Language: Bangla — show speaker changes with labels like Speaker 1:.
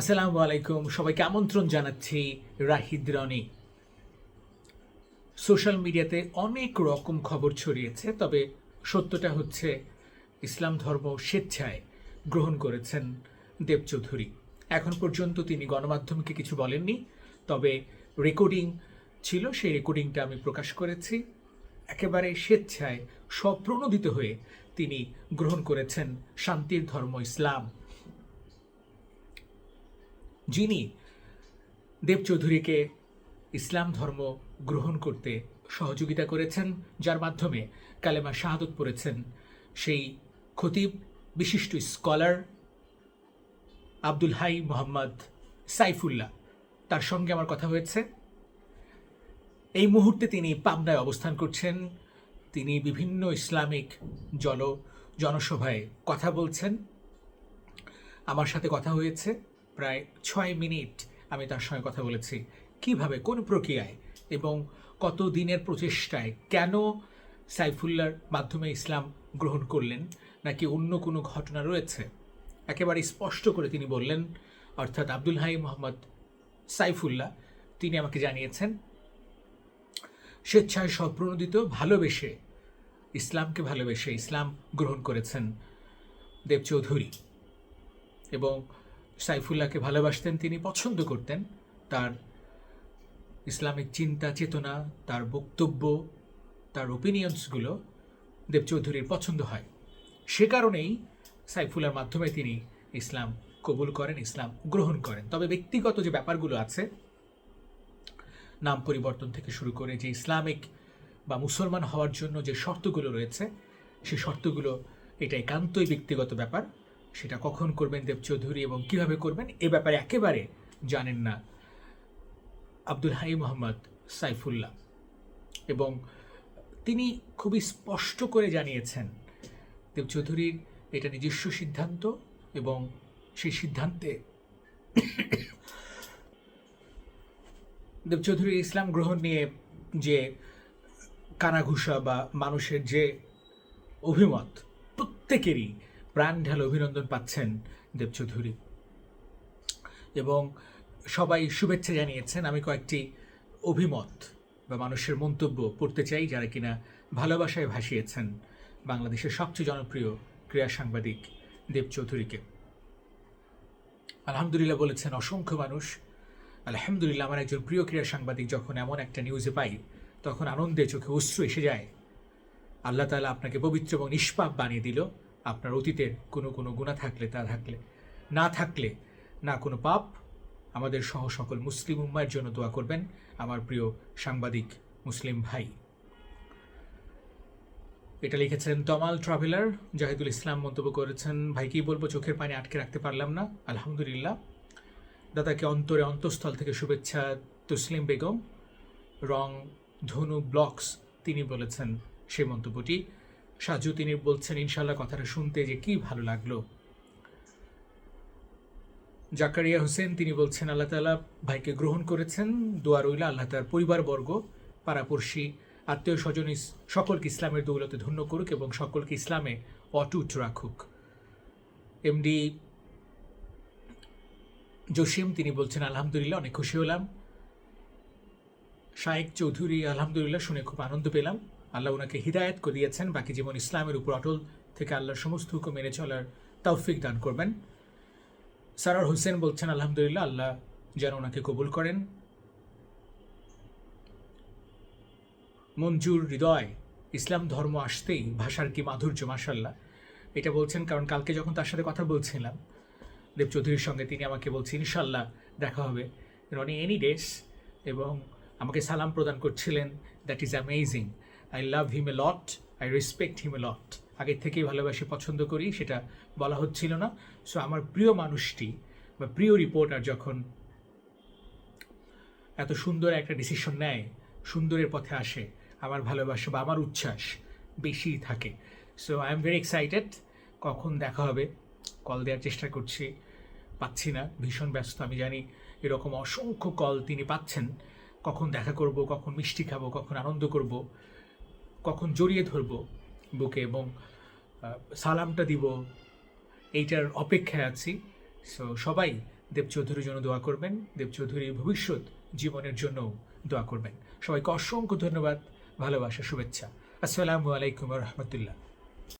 Speaker 1: আসসালামু আলাইকুম। সবাইকে আমন্ত্রণ জানাচ্ছি রাহিদ রনি। সোশ্যাল মিডিয়াতে অনেক রকম খবর ছড়িয়েছে, তবে সত্যটা হচ্ছে ইসলাম ধর্ম স্বেচ্ছায় গ্রহণ করেছেন দেব চৌধুরী। এখন পর্যন্ত তিনি গণমাধ্যমকে কিছু বলেননি, তবে রেকর্ডিং ছিল, সেই রেকর্ডিংটা আমি প্রকাশ করেছি। একেবারে স্বেচ্ছায় স্বপ্রণোদিত হয়ে তিনি গ্রহণ করেছেন শান্তির ধর্ম ইসলাম। যিনি দেব চৌধুরীকে ইসলাম ধর্ম গ্রহণ করতে সহযোগিতা করেছেন, যার মাধ্যমে কালেমা শাহাদত পড়েছেন সেই খতিব বিশিষ্ট স্কলার আব্দুল হাই মোহাম্মদ সাইফুল্লাহ। তার সঙ্গে আমার কথা হয়েছে। এই মুহূর্তে তিনি পাবনায় অবস্থান করছেন। তিনি বিভিন্ন ইসলামিক জল, জনসভায় কথা বলছেন। আমার সাথে কথা হয়েছে। প্রায় ছয় মিনিট আমি তার সঙ্গে কথা বলেছি। কীভাবে? কোন প্রক্রিয়ায়? এবং কত দিনের প্রচেষ্টায়? কেন সাইফুল্লার মাধ্যমে ইসলাম গ্রহণ করলেন? নাকি অন্য কোনো ঘটনা রয়েছে? একেবারে স্পষ্ট করে তিনি বললেন, অর্থাৎ আব্দুল হাই মোহাম্মদ সাইফুল্লাহ, তিনি আমাকে জানিয়েছেন, স্বেচ্ছায় স্বপ্রণোদিত, ভালোবেসে, ইসলামকে ভালোবেসে ইসলাম গ্রহণ করেছেন দেব চৌধুরী এবং সাইফুল্লাহকে ভালোবাসতেন, তিনি পছন্দ করতেন। তার ইসলামিক চিন্তা, চেতনা, তার বক্তব্য, তার ওপিনিয়ন্সগুলো দেব চৌধুরীর পছন্দ হয়। সে কারণেই সাইফুল্লার মাধ্যমে তিনি ইসলাম কবুল করেন, ইসলাম গ্রহণ করেন। তবে ব্যক্তিগত যে ব্যাপারগুলো আছে, নাম পরিবর্তন থেকে শুরু করে যে ইসলামিক বা মুসলমান হওয়ার জন্য যে শর্তগুলো রয়েছে সেই শর্তগুলো এটা একান্তই ব্যক্তিগত ব্যাপার। সেটা কখন করবেন দেব চৌধুরী এবং কীভাবে করবেন, এ ব্যাপারে একেবারে জানেন না আব্দুল হাই মোহাম্মদ সাইফুল্লাহ। এবং তিনি খুবই স্পষ্ট করে জানিয়েছেন দেব চৌধুরীর এটা নিজস্ব সিদ্ধান্ত এবং সেই সিদ্ধান্তে দেব চৌধুরী ইসলাম গ্রহণ নিয়ে যে কানাঘুষা বা মানুষের যে অভিমত, প্রত্যেকেরই প্রাণ ঢাল অভিনন্দন পাচ্ছেন দেবচৌধুরী এবং সবাই শুভেচ্ছা জানিয়েছেন, আমি কয়েকটি অভিমত বা মানুষের মন্তব্য পড়তে চাই যারা কিনা ভালোবাসায় ভাসিয়েছেন বাংলাদেশের সবচেয়ে জনপ্রিয় ক্রীড়া সাংবাদিক দেব চৌধুরীকে। আলহামদুলিল্লাহ বলেছেন, অসংখ্য মানুষ, আলহামদুলিল্লাহ আমার একজন প্রিয় ক্রীড়া সাংবাদিক যখন এমন একটা নিউজে পাই, তখন আনন্দে চোখে অশ্রু এসে যায়। আল্লাহ তালা আপনাকে পবিত্র এবং নিষ্পাপ বানিয়ে দিল। আপনার অতীতের কোনো কোনো গুণা থাকলে তা থাকলে। না থাকলে না কোনো পাপ। আমাদের সহ সকল মুসলিম উম্মায়ের জন্য দোয়া করবেন আমার প্রিয় সাংবাদিক মুসলিম ভাই। এটা লিখেছেন তমাল ট্রাভেলার। জাহিদুল ইসলাম মন্তব্য করেছেন, ভাই, কি বলব? চোখের পানি আটকে রাখতে পারলাম না। আলহামদুলিল্লাহ। দাদাকে অন্তরে অন্তঃস্থল থেকে শুভেচ্ছা, তসলিম বেগম, রং, ধনু, ব্লকস, তিনি বলেছেন সেই মন্তব্যটি। সাজু তিনি বলছেন, ইনশাল্লাহ কথাটা শুনতে যে কি ভালো লাগল। জাকারিয়া হোসেন তিনি বলছেন, আল্লাহ তালা ভাইকে গ্রহণ করেছেন, দোয়া রইল আল্লাহ তার পরিবারবর্গ, পাড়াপড়শি আত্মীয় স্বজন সকলকে ইসলামের দৌলতে ধন্য করুক এবং সকলকে ইসলামে অটুট রাখুক। এমডি জসিম তিনি বলছেন, আলহামদুলিল্লাহ, অনেক খুশি হলাম। শায়েক চৌধুরী, আলহামদুলিল্লাহ, শুনে খুব আনন্দ পেলাম। আল্লাহ ওনাকে হৃদায়ত করিয়েছেন। বাকি জীবন ইসলামের উপর অটল থেকে আল্লাহর সমস্ত হুকুম মেনে চলার তৌফিক দান করবেন। সারার হোসেন বলছেন, আলহামদুলিল্লাহ, আল্লাহ যেন ওনাকে কবুল করেন। মঞ্জুর হৃদয়, ইসলাম ধর্ম আসতেই ভাষার কি মাধুর্য মাসাল্লাহ এটা বলছেন কারণ কালকে যখন তার সাথে কথা বলছিলাম, দেব চৌধুরীর সঙ্গে তিনি আমাকে বলছেন ইনশাল্লাহ দেখা হবে। রনি, এনি ডেস এবং আমাকে সালাম প্রদান করছিলেন। That is amazing I love him a lot I respect him a lot আগের থেকেই ভালোবাসি, পছন্দ করি, সেটা বলা হচ্ছিল না। সো আমার প্রিয় মানুষটি বা প্রিয় রিপোর্টার যখন এত সুন্দর একটা ডিসিশন নেয়, সুন্দরের পথে আসে, আমার ভালোবাসা বা আমার উচ্ছ্বাস বেশি থাকে। So I am very excited কখন দেখা হবে? কল দেওয়ার চেষ্টা করছি। পাচ্ছি না। ভীষণ ব্যস্ত, আমি জানি এরকম অসংখ্য কল তিনি পাচ্ছেন। কখন দেখা করব, কখন মিষ্টি খাব, কখন আনন্দ করব। কখন জড়িয়ে ধরব বুকে এবং সালামটা দিব, এইটার অপেক্ষায় আছি। সো সবাই দেব চৌধুরীর জন্য দোয়া করবেন দেব চৌধুরীর ভবিষ্যৎ জীবনের জন্য দোয়া করবেন। সবাইকে অসংখ্য ধন্যবাদ, ভালোবাসা, শুভেচ্ছা। আসসালামু আলাইকুম রহমতুল্লাহ।